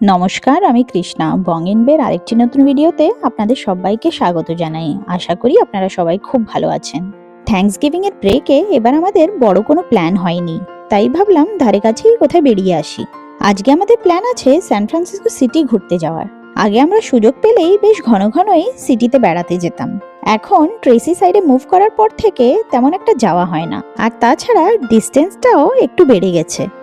নমস্কার, আমি কৃষ্ণা। বঙ্গেনবের আরেকটি নতুন ভিডিওতে আপনাদের সবাইকে স্বাগত জানাই। আশা করি আপনারা সবাই খুব ভালো আছেন। থ্যাঙ্কস গিভিং এর ব্রেকে এবার আমাদের বড় কোনো প্ল্যান হয়নি। তাই ভাবলাম ধারে কাছেই কোথায় বেরিয়ে আসি। আজকে আমাদের প্ল্যান আছে স্যান ফ্রান্সিসকো সিটি ঘুরতে যাওয়ার। আগে আমরা সুযোগ পেলেই বেশ ঘন ঘনই সিটিতে বেড়াতে যেতাম। এখন ট্রেসি সাইডে মুভ করার পর থেকে তেমন একটা যাওয়া হয় না। আর তাছাড়া ডিস্টেন্সটাও একটু বেড়ে গেছে।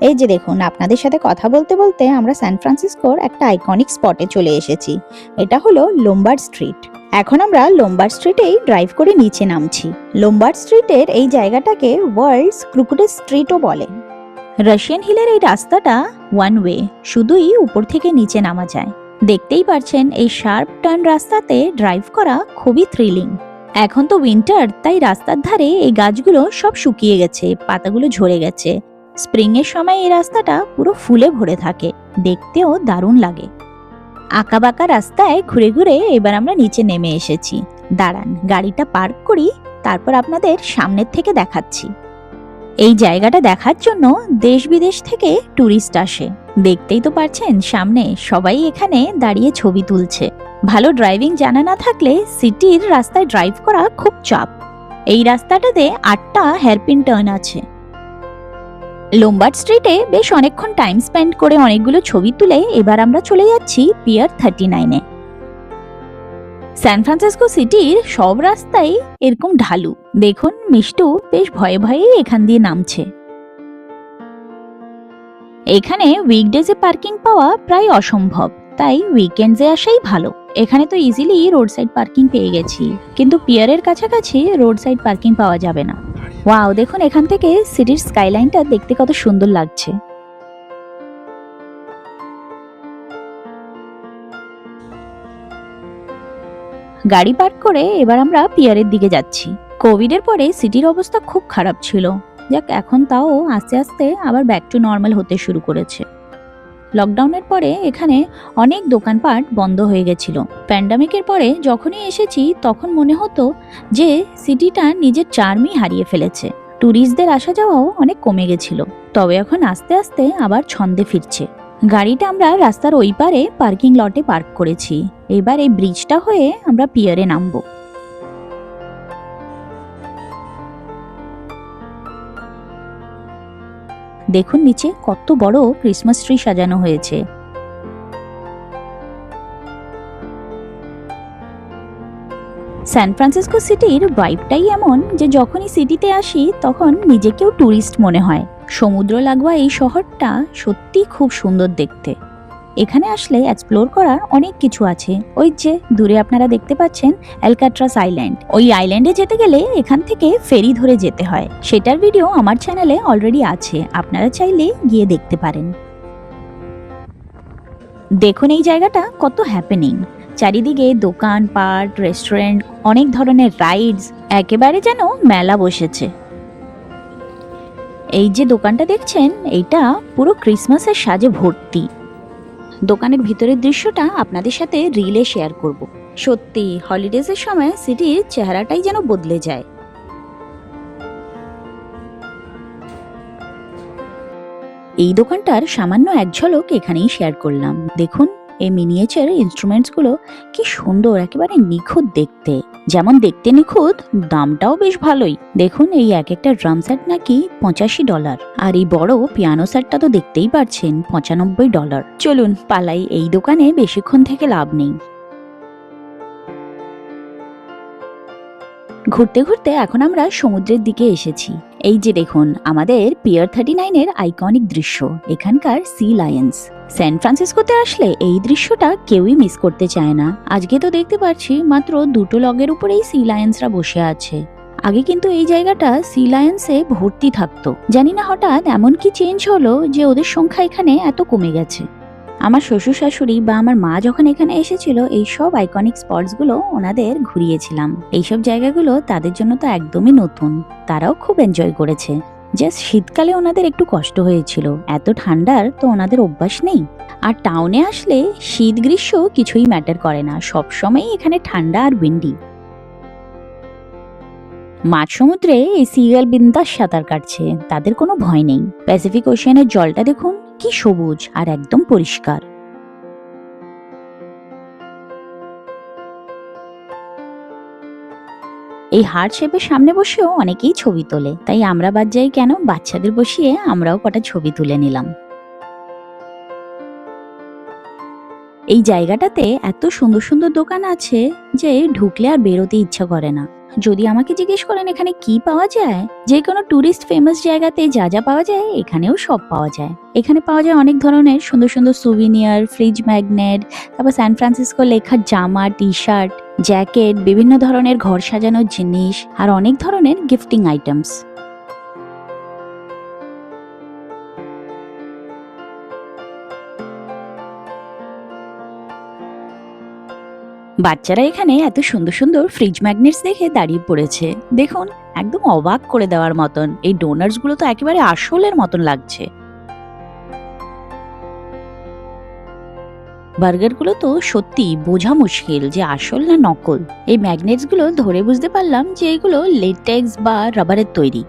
এই যে দেখুন, আপনাদের সাথে কথা বলতে বলতে আমরা সান ফ্রান্সিসকোর একটা আইকনিক স্পটে চলে এসেছি। এটা হলো লোম্বার স্ট্রিট এখন আমরা লোম্বার্ড স্ট্রিটেই ড্রাইভ করে নিচে নামছি। লোম্বার্ড স্ট্রিটের এই জায়গাটাকে ওয়ার্ল্ডস ক্রুকুডের স্ট্রিটও বলে। রাশিয়ান হিলের এই রাস্তাটা ওয়ান ওয়ে শুধুই উপর থেকে নিচে নামা যায়। দেখতেই পারছেন, এই শার্প টার্ন রাস্তাতে ড্রাইভ করা খুবই থ্রিলিং এখন তো উইন্টার তাই রাস্তার ধারে এই গাছগুলো সব শুকিয়ে গেছে, পাতাগুলো ঝরে গেছে। স্প্রিং এর সময় এই রাস্তাটা পুরো ফুলে ভরে থাকে। দেখতেও দারুণ লাগে। আঁকাবাঁকা রাস্তায় ঘুরে ঘুরে এবার আমরা নিচে নেমে এসেছি। দাঁড়ান, গাড়িটা পার্ক করি, তারপর আপনাদের সামনের থেকে দেখাচ্ছি। এই জায়গাটা দেখার জন্য দেশ বিদেশ থেকে ট্যুরিস্ট আসে। দেখতেই তো পারছেন, সামনে সবাই এখানে দাঁড়িয়ে ছবি তুলছে। ভালো ড্রাইভিং জানা না থাকলে সিটির রাস্তায় ড্রাইভ করা খুব চাপ। এই রাস্তাটাতে আটটা হেয়ারপিন টার্ন আছে। লোম্বার্ড স্ট্রিটে বেশ অনেকক্ষণ টাইম স্পেন্ড করে অনেকগুলো ছবি তুলে এবার আমরা চলে যাচ্ছি পিয়ার থার্টি নাইনে। স্যান ফ্রান্সিসকো সিটির সব রাস্তাই এরকম ঢালু। দেখুন, মিষ্টু বেশ ভয়ে ভয়ে এখান দিয়ে নামছে। এখানে উইকডেজে পার্কিং পাওয়া প্রায় অসম্ভব, তাই উইকেন্ডসে আসাই ভালো। এখানে তো ইজিলি রোড সাইড পার্কিং পেয়ে গেছি, কিন্তু পিয়ারের কাছাকাছি রোড সাইড পার্কিং পাওয়া যাবে না। ওয়াও দেখুন, এখান থেকে সিটির স্কাইলাইনটা দেখতে কত সুন্দর লাগছে। গাড়ি পার্ক করে এবার আমরা পিয়ারের দিকে যাচ্ছি। কোভিডের পরে সিটির অবস্থা খুব খারাপ ছিল। যাক, এখন তাও আস্তে আস্তে আবার ব্যাক টু নর্মাল হতে শুরু করেছে। লকডাউনের পরে এখানে অনেক দোকানপাট বন্ধ হয়ে গেছিল। প্যান্ডামিকের পরে যখনই এসেছি, তখন মনে হতো যে সিটিটা নিজের চার্মই হারিয়ে ফেলেছে। ট্যুরিস্টদের আসা যাওয়াও অনেক কমে গেছিল। তবে এখন আস্তে আস্তে আবার ছন্দে ফিরছে। গাড়িটা আমরা রাস্তার ওই পারে পার্কিং লটে পার্ক করেছি। এবার এই ব্রিজটা হয়ে আমরা পিয়ারে নামবো। দেখুন নিচে কত বড় ক্রিসমাস ট্রি সাজানো হয়েছে। সান ফ্রান্সিসকো সিটির ভাইবটাই এমন যে যখনই সিটিতে আসি, তখন নিজেকেও ট্যুরিস্ট মনে হয়। সমুদ্র লাগোয়া এই শহরটা সত্যি খুব সুন্দর দেখতে। এখানে আসলে এক্সপ্লোর করার অনেক কিছু আছে। ওই যে, দূরে আপনারা দেখতে পাচ্ছেন অ্যালকাট্রাস আইল্যান্ড ওই আইল্যান্ডে যেতে গেলে এখান থেকে ফেরি ধরে যেতে হয়। সেটার ভিডিও আমার চ্যানেলে অলরেডি আছে। আপনারা চাইলে গিয়ে দেখতে পারেন। দেখুন এই জায়গাটা কত হ্যাপেনিং চারিদিকে দোকান পাট রেস্টুরেন্ট অনেক ধরনের রাইডস একেবারে যেন মেলা বসেছে। এই যে দোকানটা দেখছেন এইটা পুরো ক্রিসমাসের সাজে ভর্তি। দোকানের ভিতরের দৃশ্যটা আপনাদের সাথে রিলে শেয়ার করব। সত্যি, হলিডেজের সময় সিটির চেহারাটাই যেন বদলে যায়। এই দোকানটার সামান্য এক ঝলক এখানেই শেয়ার করলাম। দেখুন এই মিনিয়েচার ইনস্ট্রুমেন্টসগুলো কি সুন্দর, একেবারে নিখুঁত দেখতে। যেমন দেখতে নিখুঁত, দামটাও বেশ ভালোই। দেখুন, এই এক একটা ড্রাম সেট নাকি পঁচাশি ডলার আর এই বড় পিয়ানো সেটটা তো দেখতেই পারছেন, পঁচানব্বই ডলার চলুন, পালাই, এই দোকানে বেশিক্ষণ থেকে লাভ নেই। ঘুরতে ঘুরতে এখন আমরা সমুদ্রের দিকে এসেছি। এই যে দেখুন, আমাদের পিয়ার থার্টি নাইনের আইকনিক দৃশ্য, এখানকার সি লায়ন্স স্যান ফ্রান্সিসকোতে আসলে এই দৃশ্যটা কেউই মিস করতে চায় না। আজকে তো দেখতে পাচ্ছি মাত্র দুটো লগের উপরেই সি লায়ন্সরা বসে আছে। আগে কিন্তু এই জায়গাটা সি লায়ন্সে ভর্তি থাকতো। জানি না হঠাৎ এমন কি চেঞ্জ হলো যে ওদের সংখ্যা এখানে এত কমে গেছে। আমার শ্বশুর শাশুড়ি বা আমার মা যখন এখানে এসেছিল, এই সব আইকনিক স্পটসগুলো ওনাদের ঘুরিয়েছিলাম। এইসব জায়গাগুলো তাদের জন্য তো একদমই নতুন। তারাও খুব এনজয় করেছে। জাস্ট শীতকালে ওনাদের একটু কষ্ট হয়েছিল। এত ঠান্ডার তো ওনাদের অভ্যাস নেই। আর টাউনে আসলে শীত গ্রীষ্ম কিছুই ম্যাটার করে না। সবসময়ই এখানে ঠান্ডা আর উইন্ডি মাঝ সমুদ্রে এই সিরিয়াল বিন্দাস সাঁতার কাটছে। তাদের কোনো ভয় নেই। প্যাসিফিক ওশিয়ানের জলটা দেখুন। কি সবুজ আর একদম পরিষ্কার। এই হার্ট শেপের সামনে বসেও অনেকেই ছবি তোলে, তাই আমরা বাদ যাই কেন? বাচ্চাদের বসিয়ে আমরাও কটা ছবি তুলে নিলাম। এই জায়গাটাতে এত সুন্দর সুন্দর দোকান আছে যে ঢুকলে আর বেরোতে ইচ্ছা করে না। যদি আমাকে জিজ্ঞেস করেন এখানে কি পাওয়া যায়, যে কোনো টুরিস্ট ফেমাস জায়গাতে যা যা পাওয়া যায়, এখানেও সব পাওয়া যায়। এখানে পাওয়া যায় অনেক ধরনের সুন্দর সুন্দর সুভিনিয়ার ফ্রিজ ম্যাগনেট তারপর সান ফ্রান্সিসকো লেখার জামা টি শার্ট জ্যাকেট বিভিন্ন ধরনের ঘর সাজানোর জিনিস, আর অনেক ধরনের গিফটিং আইটেমস বাচ্চারা এখানে এত সুন্দর সুন্দর ফ্রিজ ম্যাগনেটস দেখে দাঁড়িয়ে পড়েছে। দেখুন, একদম অবাক করে দেওয়ার মতন। এই ডোনার্সগুলো তো একেবারে আসলের মতন লাগছে। বার্গারগুলো তো সত্যি বোঝা মুশকিল যে আসল না নকল। এই ম্যাগনেটসগুলো ধরে বুঝতে পারলাম যে এগুলো লেটেক্স বা রাবারের তৈরি।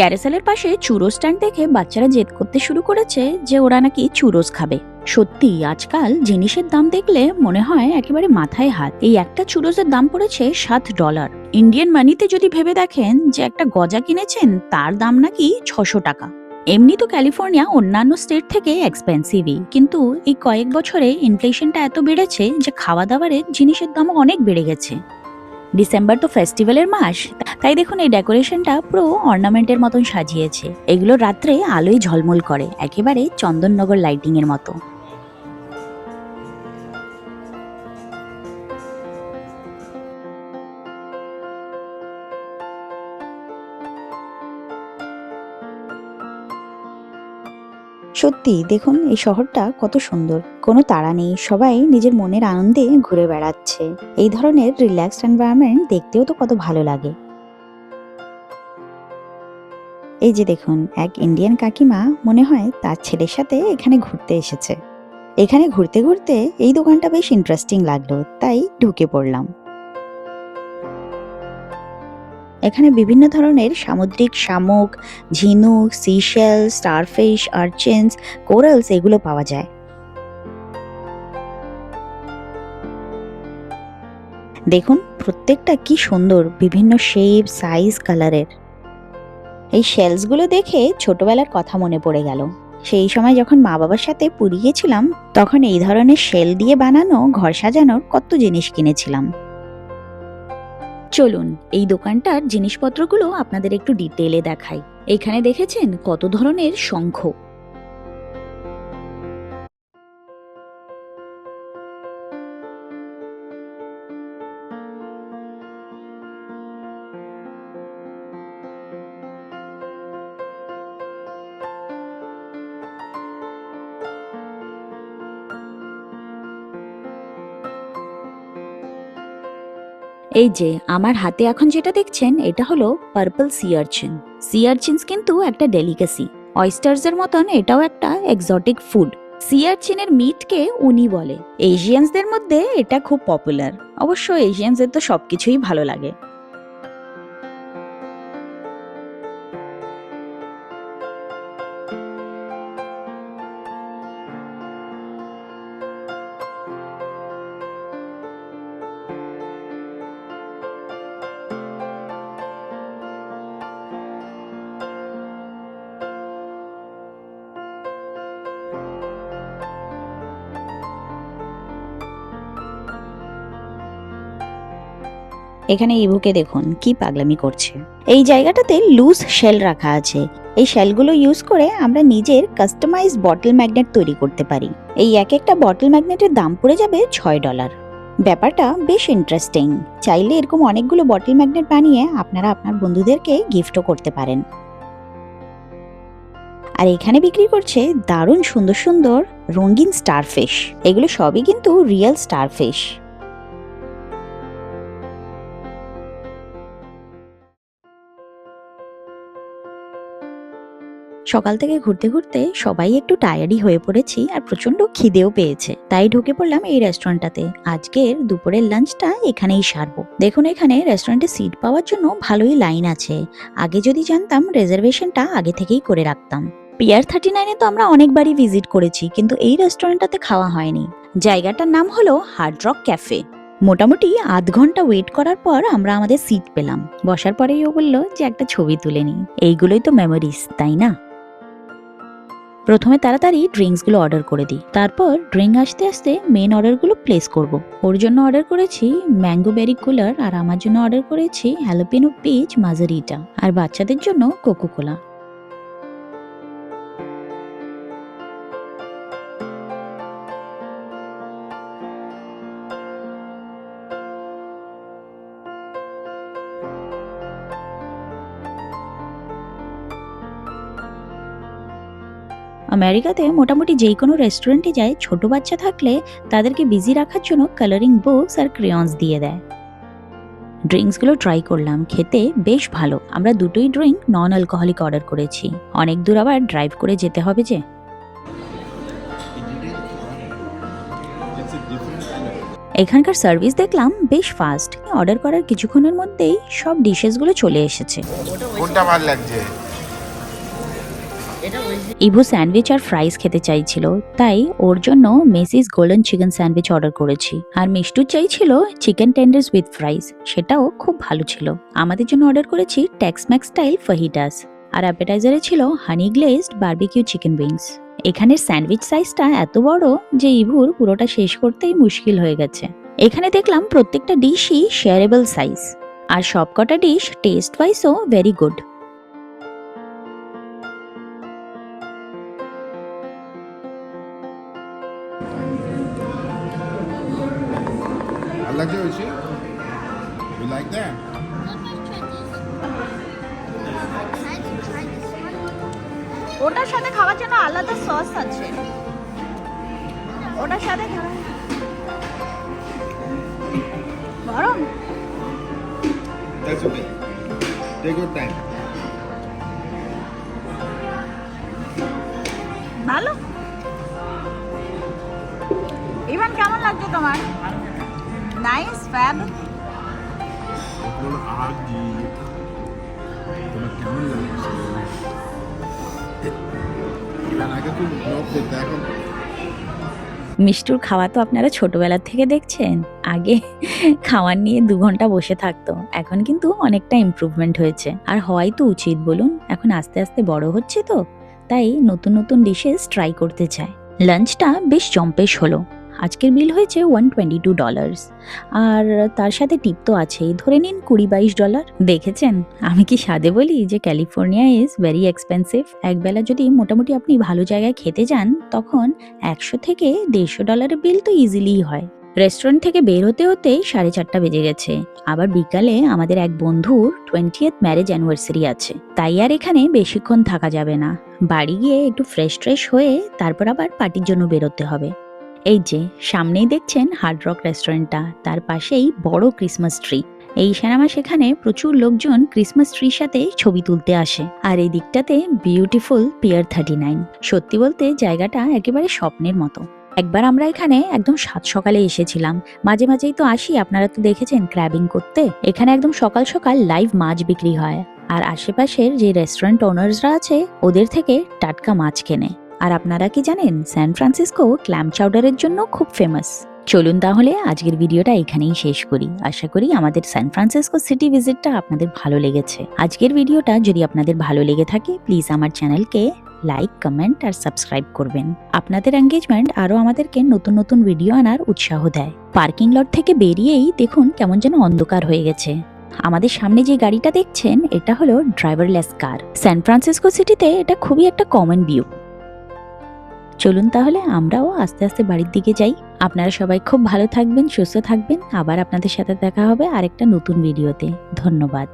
ক্যারেসেলের পাশে চুরো স্ট্যান্ড দেখে বাচ্চারা জেদ করতে শুরু করেছে যে ওরা নাকি চুরোস খাবে। সত্যি, আজকাল জিনিসের দাম দেখলে মনে হয় একেবারে মাথায় হাত। এই একটা চুরোসের দাম পড়েছে সাত ডলার। ইন্ডিয়ান মানিতে যদি ভেবে দেখেন যে একটা গজা কিনেছেন, তার দাম নাকি ছশো টাকা। এমনি তো ক্যালিফোর্নিয়া অন্যান্য স্টেট থেকে এক্সপেন্সিভই। কিন্তু এই কয়েক বছরে ইনফ্লেশনটা এত বেড়েছে যে খাওয়া দাওয়ারের জিনিসের দামও অনেক বেড়ে গেছে। ডিসেম্বর তো ফেস্টিভ্যালের মাস। তাই দেখুন এই ডেকোরেশনটা পুরো অর্নামেন্টের মতন সাজিয়েছে। এগুলো রাত্রে আলোয় ঝলমল করে, একেবারে চন্দননগর লাইটিং এর মতো। সত্যি, দেখুন, এই শহরটা কত সুন্দর। কোনো তাড়া নেই, সবাই নিজের মনের আনন্দে ঘুরে বেড়াচ্ছে। এই ধরনের রিল্যাক্সড এনভায়রনমেন্ট দেখতেও তো কত ভালো লাগে। এই যে দেখুন, এক ইন্ডিয়ান কাকিমা মনে হয় তার ছেলের সাথে এখানে ঘুরতে এসেছে। এখানে ঘুরতে ঘুরতে এই দোকানটা বেশ ইন্টারেস্টিং লাগল, তাই ঢুকে পড়লাম। এখানে বিভিন্ন ধরনের সামুদ্রিক শামুক, ঝিনুক সিশেল স্টারফিশ আর্চেন্স কোরালস এগুলো পাওয়া যায়। দেখুন প্রত্যেকটা কি সুন্দর বিভিন্ন শেপ সাইজ কালারের এই শেলসগুলো দেখে ছোটবেলার কথা মনে পড়ে গেল। সেই সময় যখন মা বাবার সাথে পুরী গেছিলাম তখন এই ধরনের শেল দিয়ে বানানো, ঘর সাজানোর কত জিনিস কিনেছিলাম। চলুন এই দোকানটার জিনিসপত্রগুলো আপনাদের একটু ডিটেলে দেখাই। এখানে দেখেছেন কত ধরনের শঙ্খ। এই যে, আমার হাতে এখন যেটা দেখছেন, এটা হলো পার্পল সিয়ারচিন সিয়ারচিনস কিন্তু একটা ডেলিকেসি অয়েস্টার্স এর মতন এটাও একটা এক্সটিক ফুড সিয়ারচিনের মিটকে উনি বলে। এশিয়ানসদের মধ্যে এটা খুব পপুলার অবশ্য এশিয়ানসদের তো সবকিছুই ভালো লাগে। এখানে ইভুকে দেখুন কি পাগলামি করছে। এই জায়গাটাতে লুজ শেল রাখা আছে। এই শেলগুলো ইউজ করে আমরা নিজের কাস্টমাইজ বটল ম্যাগনেট তৈরি করতে পারি। এই এক একটা বটল ম্যাগনেটের দাম পড়ে যাবে ছয় ডলার ব্যাপারটা বেশ ইন্টারেস্টিং চাইলে এরকম অনেকগুলো বটল ম্যাগনেট বানিয়ে আপনারা আপনার বন্ধুদেরকে গিফটও করতে পারেন। আর এখানে বিক্রি করছে দারুণ সুন্দর সুন্দর রঙিন স্টারফিশ এগুলো সবই কিন্তু রিয়েল স্টারফিশ সকাল থেকে ঘুরতে ঘুরতে সবাই একটু টায়ার্ডই হয়ে পড়েছি আর প্রচণ্ড খিদেও পেয়েছে। তাই ঢুকে পড়লাম এই রেস্টুরেন্টটাতে আজকের দুপুরের লাঞ্চটা এখানেই সারবো। দেখুন এখানে রেস্টুরেন্টে সিট পাওয়ার জন্য ভালোই লাইন আছে। আগে যদি জানতাম রিজার্ভেশনটা আগে থেকেই করে রাখতাম। পিয়ার থার্টি নাইনে তো আমরা অনেকবারই ভিজিট করেছি, কিন্তু এই রেস্টুরেন্টটাতে খাওয়া হয়নি। জায়গাটার নাম হলো হার্ড রক ক্যাফে মোটামুটি আধ ঘণ্টা ওয়েট করার পর আমরা আমাদের সিট পেলাম। বসার পরেই ও বলল যে একটা ছবি তুলে নিই। এইগুলোই তো মেমোরিজ তাই না? প্রথমে তাড়াতাড়ি ড্রিঙ্কসগুলো অর্ডার করে দিই। তারপর ড্রিঙ্ক আসতে আসতে মেন অর্ডারগুলো প্লেস করব। ওর জন্য অর্ডার করেছি ম্যাঙ্গো বেরি কুলার আর আমার জন্য অর্ডার করেছি হ্যালোপিনো পিচ মাজারিটা আর বাচ্চাদের জন্য কোকো আমেরিকাতে মোটামুটি যেই কোনো রেস্টুরেন্টে যায়, ছোট বাচ্চা থাকলে তাদেরকে বিজি রাখার জন্য কালারিং বুকস আর ক্রেয়ন্স দিয়ে দেয়। ড্রিঙ্কসগুলো ট্রাই করলাম, খেতে বেশ ভালো। আমরা দুটোই ড্রিঙ্ক নন অ্যালকোহলিক অর্ডার করেছি। অনেক দূর আবার ড্রাইভ করে যেতে হবে যে. এখানকার সার্ভিস দেখলাম বেশ ফাস্ট অর্ডার করার কিছুক্ষণের মধ্যেই সব ডিশেসগুলো চলে এসেছে। লাগছে? ইভু স্যান্ডউইচ আর ফ্রাইস খেতে চাইছিল, তাই ওর জন্য Macy's golden chicken sandwich order করেছি। আর মিষ্টু চাইছিল চিকেন টেন্ডার্স উইথ ফ্রাইস সেটাও খুব ভালো ছিল। আমাদের জন্য অর্ডার করেছি ট্যাক্স টেক্সম্যাক্স স্টাইল ফাহিটাস, আর অ্যাপেটাইজারে ছিল honey glazed barbecue chicken wings. এখানের স্যান্ডউইচ সাইজটা এত বড় যে ইভুর পুরোটা শেষ করতেই মুশকিল হয়ে গেছে। এখানে দেখলাম প্রত্যেকটা ডিশই শেয়ারেবল সাইজ আর সবকটা ডিশ টেস্ট ওয়াইজও ভেরি গুড ভালো লাগছে ঐশী You like that? ওটার সাথে খাওয়ার জন্য আলাদা সস আছে ওটার সাথে খাওয়া গরম That's okay. Take your time. এখন মিষ্টুর খাওয়া তো আপনারা ছোটবেলা থেকে দেখছেন। আগে খাওয়ার নিয়ে দু ঘণ্টা বসে থাকতো। এখন কিন্তু অনেকটা ইমপ্রুভমেন্ট হয়েছে। আর হওয়াই তো উচিত, বলুন। এখন আস্তে আস্তে বড় হচ্ছে তো। তাই নতুন নতুন ডিশেস ট্রাই করতে চায়। লাঞ্চটা বেশ জম্পেশ হলো। আজকের বিল হয়েছে ওয়ান টোয়েন্টি টু ডলার্স আর তার সাথে টিপ তো আছেই। ধরে নিন কুড়ি বাইশ ডলার দেখেছেন? আমি কি সাদে বলি যে ক্যালিফোর্নিয়া ইজ ভেরি এক্সপেন্সিভ একবেলা যদি মোটামুটি আপনি ভালো জায়গায় খেতে যান, তখন একশো থেকে দেড়শো ডলারের বিল তো ইজিলি হয়। রেস্টুরেন্ট থেকে বের হতে হতেই সাড়ে চারটা বেজে গেছে। আবার বিকালে আমাদের এক বন্ধুর টোয়েন্টিয়েথ ম্যারেজ অ্যানিভার্সারি আছে। তাই আর এখানে বেশিক্ষণ থাকা যাবে না। বাড়ি গিয়ে একটু ফ্রেশ ট্রেশ হয়ে তারপর আবার পার্টির জন্য বেরোতে হবে। এই যে, সামনেই দেখছেন হার্ড রক রেস্টুরেন্টটা তার পাশেই বড় ক্রিসমাস ট্রি এই সারামা সেখানে প্রচুর লোকজন ক্রিসমাস ট্রির সাথে ছবি তুলতে আসে। আর এই দিকটাতে বিউটিফুল পিয়ার থার্টি নাইন সত্যি বলতে জায়গাটা একেবারে স্বপ্নের মতো। একবার আমরা এখানে একদম সাত সকালে এসেছিলাম। মাঝে মাঝেই তো আসি, আপনারা তো দেখেছেন ক্র্যাবিং করতে। এখানে একদম সকাল সকাল লাইভ মাছ বিক্রি হয়। আর আশেপাশের যে রেস্টুরেন্ট ওনার্সরা আছে, ওদের থেকে টাটকা মাছ কেনে। আর আপনারা কি জানেন স্যান ফ্রান্সিসকো ক্ল্যাম চাউডারের জন্য খুব ফেমাস চলুন তাহলে আজকের ভিডিওটা এখানেই শেষ করি। আশা করি আমাদের স্যান ফ্রান্সিসকো সিটি ভিজিটটা আপনাদের ভালো লেগেছে। আজকের ভিডিওটা যদি আপনাদের ভালো লেগে থাকে প্লিজ আমার চ্যানেলকে লাইক কমেন্ট আর সাবস্ক্রাইব করবেন। আপনাদের এঙ্গেজমেন্ট আরও আমাদেরকে নতুন নতুন ভিডিও আনার উৎসাহ দেয়। পার্কিং লট থেকে বেরিয়েই দেখুন কেমন যেন অন্ধকার হয়ে গেছে। আমাদের সামনে যে গাড়িটা দেখছেন, এটা হলো ড্রাইভারলেস কার স্যান ফ্রান্সিসকো সিটিতে এটা খুবই একটা কমন ভিউ চলুন তাহলে আমরাও আস্তে আস্তে বাড়ির দিকে যাই। আপনারা সবাই খুব ভালো থাকবেন, সুস্থ থাকবেন। আবার আপনাদের সাথে দেখা হবে আরেকটা নতুন ভিডিওতে। ধন্যবাদ।